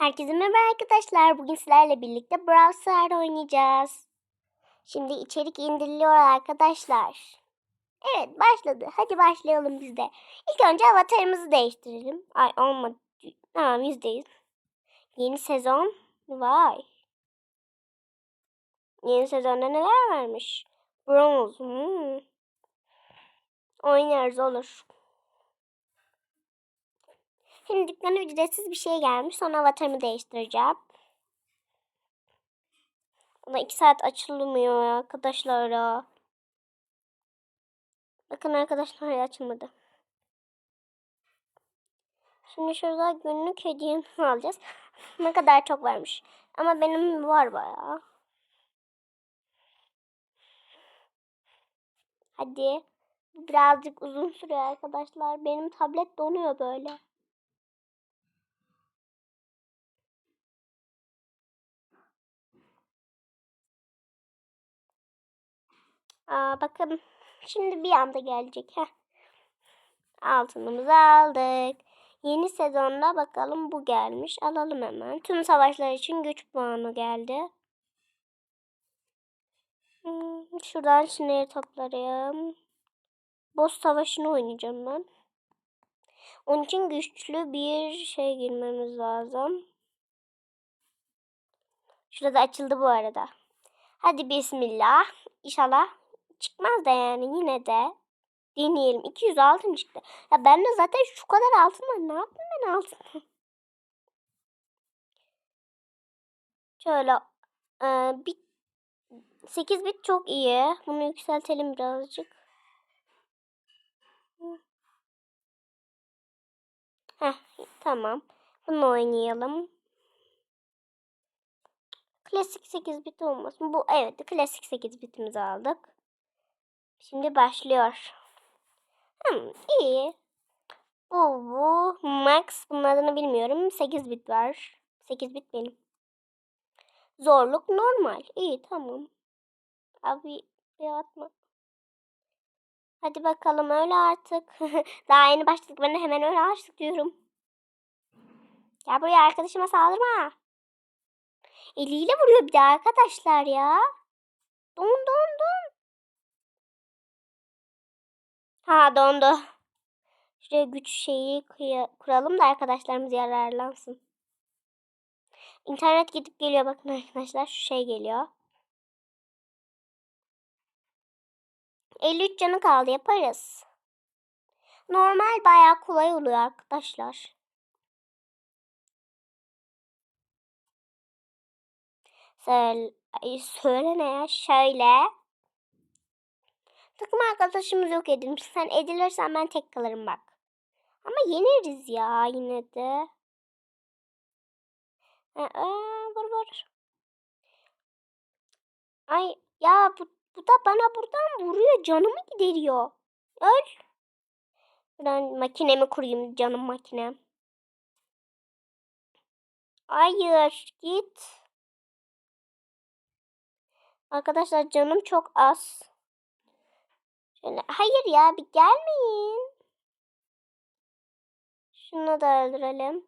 Herkese merhaba arkadaşlar. Bugün sizlerle birlikte Brawl Stars oynayacağız. Şimdi içerik indiriliyor arkadaşlar. Evet başladı. Hadi başlayalım biz de. İlk önce avatarımızı değiştirelim. Ay olmadı. Tamam yüzdeyiz. Yeni sezon. Vay. Yeni sezonda neler varmış? Bronze. Hmm. Oynarız olur. Şimdi dükkana ücretsiz bir şey gelmiş. Sonra avatarımı değiştireceğim. Ama iki saat açılmıyor arkadaşlar. Bakın arkadaşlar açılmadı. Şimdi şurada günlük hediyemi alacağız. ne kadar çok varmış. Ama benim var bayağı. Hadi. Birazcık uzun sürüyor arkadaşlar. Benim tablet donuyor böyle. Aa, bakın şimdi bir anda gelecek. Heh. Altınımızı aldık. Yeni sezonda bakalım bu gelmiş. Alalım hemen. Tüm savaşlar için güç puanı geldi. Hmm, şuradan şunları toplarım. Boss savaşını oynayacağım ben. Onun için güçlü bir şey girmemiz lazım. Şurada açıldı bu arada. Hadi bismillah. İnşallah çıkmaz da yani yine de deneyelim. 200 altın çıktı. Ya ben de zaten şu kadar altın var. Ne yaptım ben altın? Şöyle e, bir 8 bit çok iyi. Bunu yükseltelim birazcık. Heh, tamam. Bunu oynayalım. Klasik 8 bit olmasın. Bu evet klasik 8 bitimizi aldık. Şimdi başlıyor. Hmm, iyi. Bu, bu Max bunun adını bilmiyorum. 8 bit var. 8 bit benim. Zorluk normal. İyi tamam. Abi atma. Hadi bakalım öyle artık. Daha yeni başladık. Ben de hemen öyle artık diyorum. Gel buraya arkadaşıma saldırma. Eliyle vuruyor bir de arkadaşlar ya. Don don don. Ha dondu. Şuraya güç şeyi kuralım da arkadaşlarımız yararlansın. İnternet gidip geliyor bakın arkadaşlar. Şu şey geliyor. 53 canı kaldı yaparız. Normal bayağı kolay oluyor arkadaşlar. Söyle, söyle ne ya? Şöyle. Takım arkadaşımız yok edilmiş. Sen edilirsen ben tek kalırım bak. Ama yeneriz ya yine de. Aa, vur vur. Ay ya bu, bu da bana buradan vuruyor. Canımı gideriyor. Öl. Ben makinemi kurayım canım makinem. Hayır git. Arkadaşlar canım çok az. Hayır ya bir gelmeyin. Şunu da öldürelim.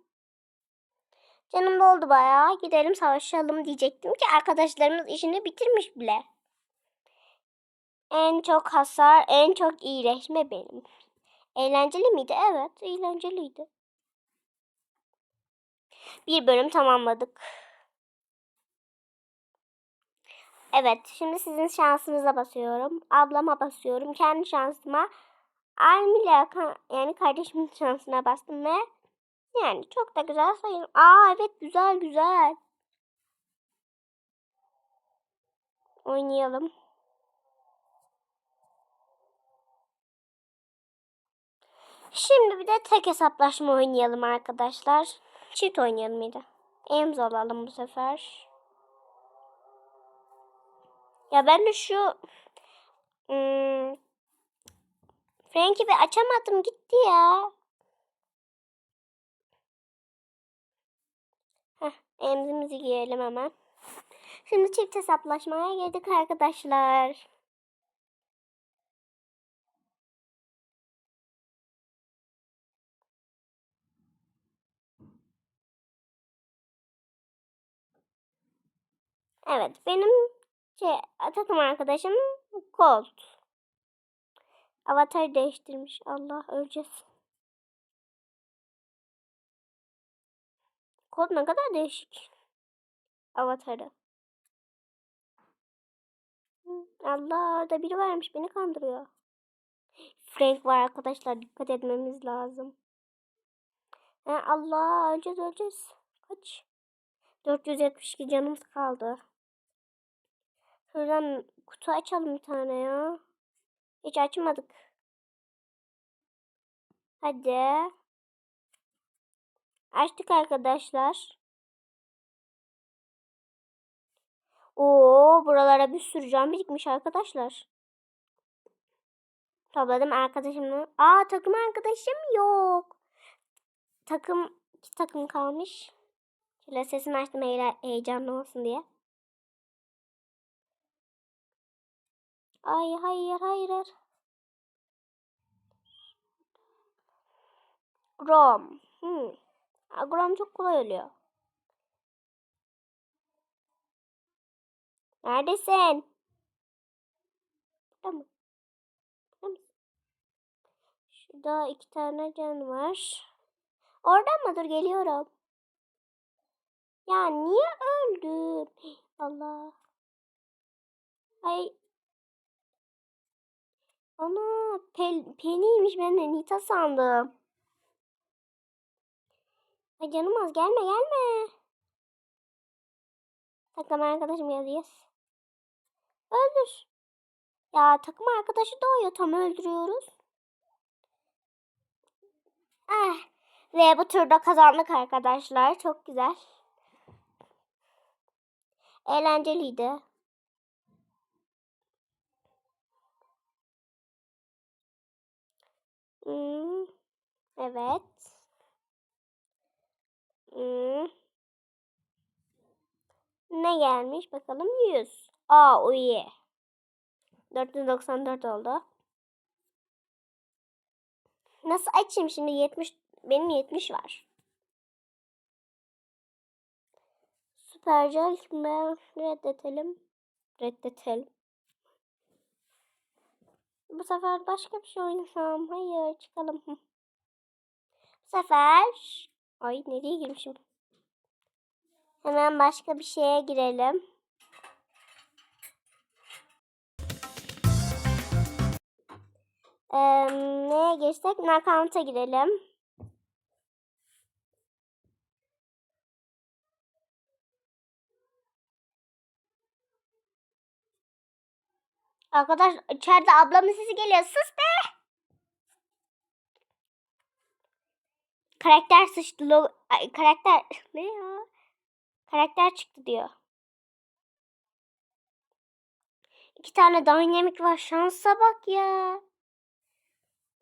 Canım doldu bayağı. Gidelim savaşalım diyecektim ki arkadaşlarımız işini bitirmiş bile. En çok hasar, en çok iyileşme benim. Eğlenceli miydi? Evet, eğlenceliydi. Bir bölüm tamamladık. Evet şimdi sizin şansınıza basıyorum. Ablama basıyorum. Kendi şansıma. Almila yani kardeşimin şansına bastım ve yani çok da güzel sayılır. Aa evet güzel güzel. Oynayalım. Şimdi bir de tek hesaplaşma oynayalım arkadaşlar. Çift oynayalım bir de. Emz alalım bu sefer. Ya ben de şu hmm, Frank'i bir açamadım gitti ya. Heh, emzimizi giyelim hemen. Şimdi çift hesaplaşmaya girdik arkadaşlar. Evet benim şey, takım arkadaşım Colt. Avatar değiştirmiş. Allah öleceğiz. Colt ne kadar değişik. Avatarı. Allah orada biri varmış beni kandırıyor. Frank var arkadaşlar dikkat etmemiz lazım. Allah öleceğiz öleceğiz. Kaç? 472 canımız kaldı. Şuradan kutu açalım bir tane ya. Hiç açmadık. Hadi. Açtık arkadaşlar. Oo, buralara bir sürü can birikmiş arkadaşlar. Topladım arkadaşımla. Aa takım arkadaşım yok. Takım iki takım kalmış. Şöyle sesini açtım heye- heyecanlı olsun diye. Ay hayır hayır. Grom. Hmm. Grom çok kolay ölüyor. Neredesin? Burada mısın? Şurada iki tane can var. Oradan mı? Dur geliyorum. Ya niye öldün? Allah. Ay. Ana pel, peniymiş ben de Nita sandım. Ay canım az gelme gelme. Takım arkadaşım yazıyor. Öldür. Ya takım arkadaşı doğuyor tam öldürüyoruz. Ah. Ve bu turda kazandık arkadaşlar. Çok güzel. Eğlenceliydi. Hmm, evet. Hmm. Ne gelmiş bakalım 100. Aa o iyi. 494 oldu. Nasıl açayım şimdi 70 benim 70 var. Süpercel ben reddetelim. Reddetelim. Bu sefer başka bir şey oynasam. Hayır çıkalım. Bu sefer ay nereye girmişim? Hemen başka bir şeye girelim. Ee, neye girsek? Knockout'a girelim. Arkadaş içeride ablamın sesi geliyor. Sus be. Karakter sıçtı. Lo Ay, karakter ne ya? Karakter çıktı diyor. İki tane dynamic var. Şansa bak ya.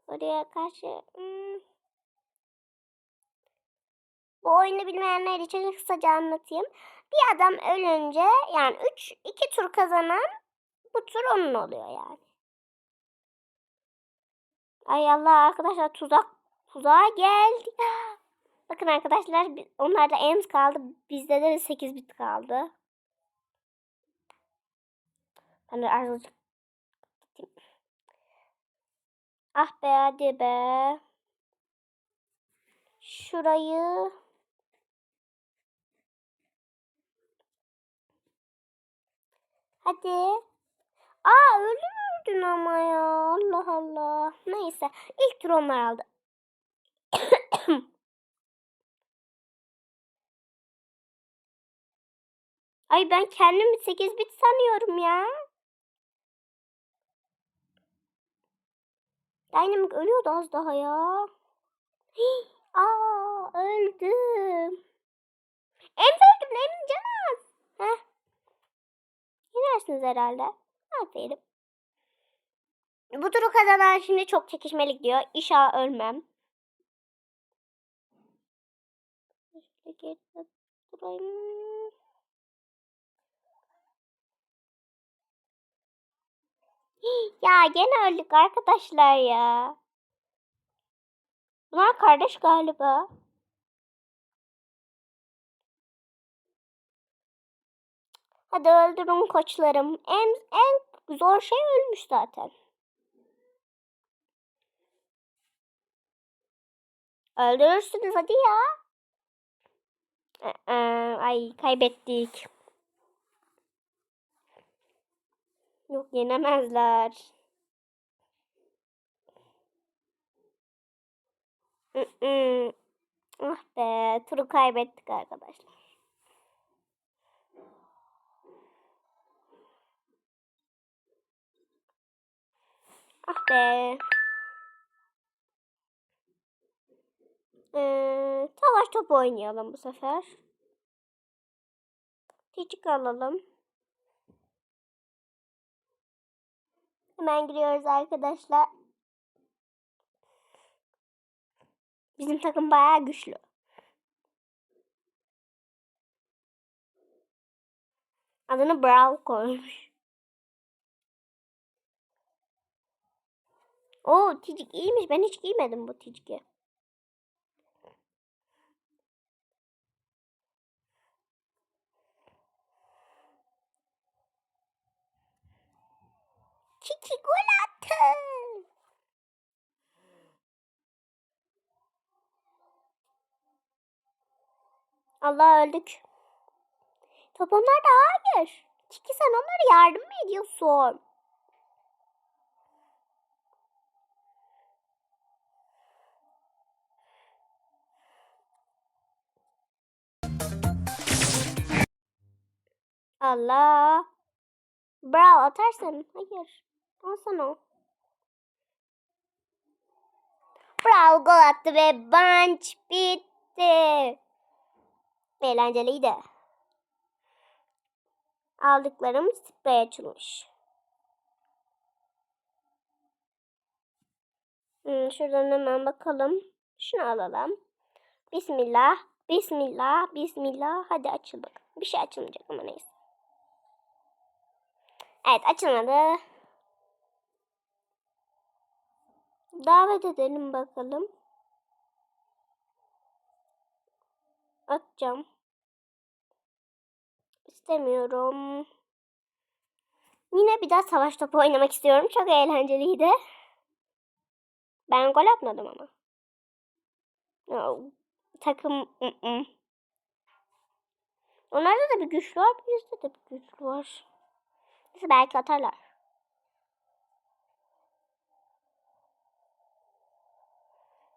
Oraya karşı. Hmm. Bu oyunu bilmeyenler için kısaca anlatayım. Bir adam ölünce yani 3 2 tur kazanan bu tur onun oluyor yani. Ay Allah arkadaşlar tuzak tuzağa geldi. Bakın arkadaşlar onlarda end kaldı. Bizde de 8 bit kaldı. Ben de azıcık. Ah be hadi be. Şurayı Hadi. Aa öldürürdün ama ya. Allah Allah. Neyse. İlk tur onlar aldı. Ay ben kendimi 8 bit sanıyorum ya. Dynamic ölüyordu az daha ya. Aa öldüm. Em öldüm em canaz. Heh. Yenersiniz herhalde. Aferin. Bu turu kazanan şimdi çok çekişmeli diyor. İnşallah ölmem. Ya gene öldük arkadaşlar ya. Bunlar kardeş galiba. Hadi öldürün koçlarım. En, en zor şey ölmüş zaten. Öldürürsünüz hadi ya. Ay kaybettik. Yok yenemezler. Ah be turu kaybettik arkadaşlar. Ah be. Ee, savaş topu oynayalım bu sefer. Küçük alalım. Hemen giriyoruz arkadaşlar. Bizim takım bayağı güçlü. Adını Brawl koymuş. Oo ticik iyiymiş. Ben hiç giymedim bu ticiki. Kiki gol attı. Allah öldük. Top onlar da hayır. Kiki sen onlara yardım mı ediyorsun? Allah. Bravo atarsan. Hayır. Alsana. Bravo gol attı ve bunch bitti. Eğlenceliydi. Aldıklarım sprey açılmış. Hmm, şuradan hemen bakalım. Şunu alalım. Bismillah. Bismillah. Bismillah. Hadi açıl bak. Bir şey açılmayacak ama neyse. Evet açılmadı. Davet edelim bakalım. Atacağım. İstemiyorum. Yine bir daha savaş topu oynamak istiyorum. Çok eğlenceliydi. Ben gol atmadım ama. No. Takım ı -ı. Onlarda da bir güç var. Bizde de bir güç var. Neyse belki atarlar.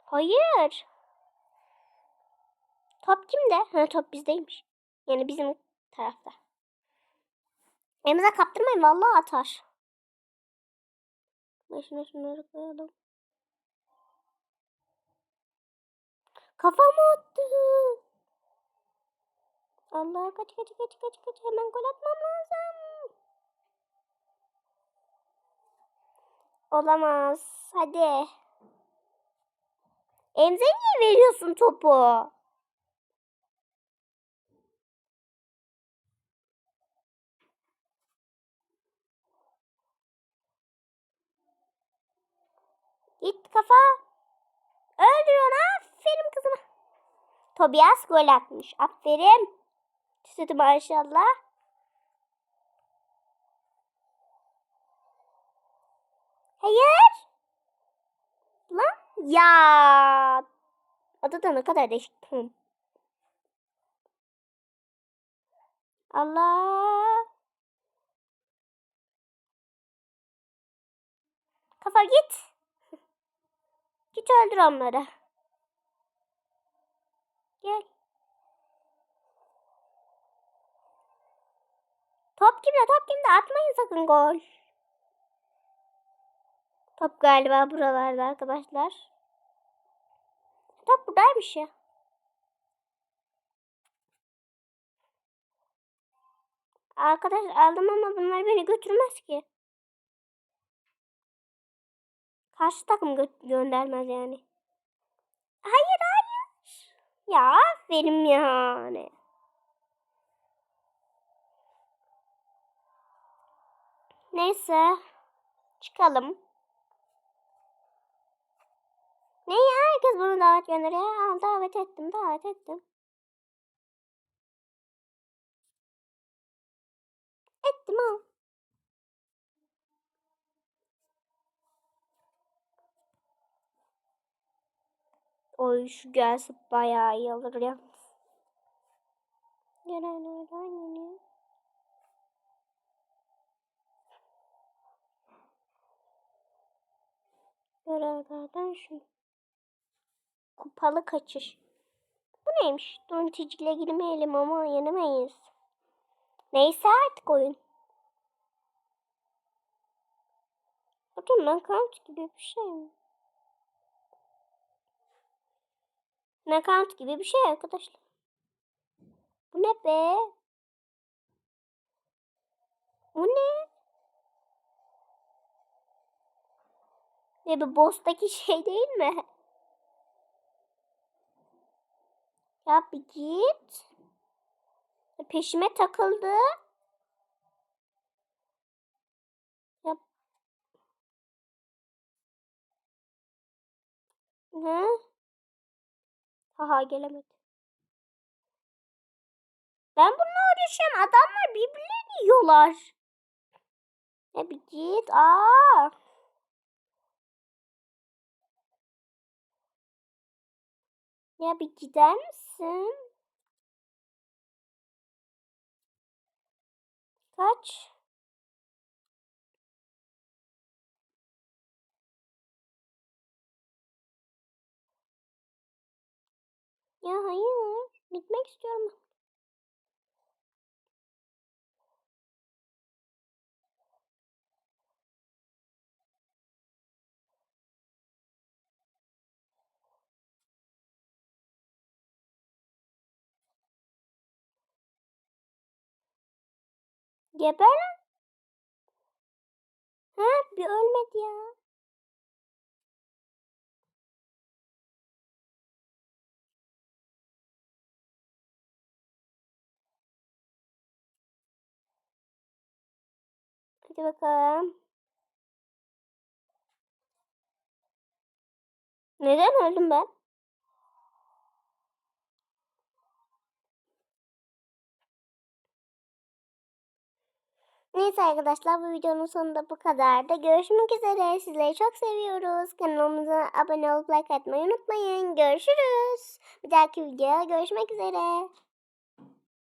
Hayır. Top kimde? Ha top bizdeymiş. Yani bizim tarafta. Elimize kaptırmayın vallahi atar. Başına şunları koyalım. Kafama attı. Allah kaç kaç kaç kaç kaç hemen gol atmam lazım. Olamaz. Hadi. Emze niye veriyorsun topu? Git kafa. Öldür onu. Aferin kızıma. Tobias gol atmış. Aferin. Sütü maşallah. Hayır. Lan ya. Adı da ne kadar değişik. Hı. Allah. Kafa git. Git öldür onları. Gel. Top kimde top kimde atmayın sakın gol. Top galiba buralarda arkadaşlar. Top buradaymış ya. Arkadaş aldım ama bunlar beni götürmez ki. Karşı takım gö göndermez yani. Hayır hayır. Ya aferin yani. Neyse. Çıkalım. Ne ya herkes bunu davet gönderiyor. Al davet ettim davet ettim. Ettim al. Oy şu gelse bayağı iyi olur ya. Gelen oradan geliyor. Görevlerden şu. Kupalı kaçış. Bu neymiş? Durun ticikle girmeyelim ama yenemeyiz. Neyse artık oyun. Bakın knockout gibi bir şey mi? Knockout gibi bir şey arkadaşlar. Bu ne be? Bu ne? Ne bu boss'taki şey değil mi? Ya bir git. Peşime takıldı. Ya. Ne? Haha gelemedi. Ben bununla uğraşıyorum. Adamlar birbirlerini yiyorlar. Ya bir git. Aa. Ya bir gider misin? Kaç? Ya hayır. Gitmek istiyorum. Geber lan. Ha bir ölmedi ya. Hadi bakalım. Neden öldüm ben? Neyse arkadaşlar bu videonun sonunda bu kadardı. Görüşmek üzere. Sizleri çok seviyoruz. Kanalımıza abone olup like atmayı unutmayın. Görüşürüz. Bir dahaki videoya görüşmek üzere.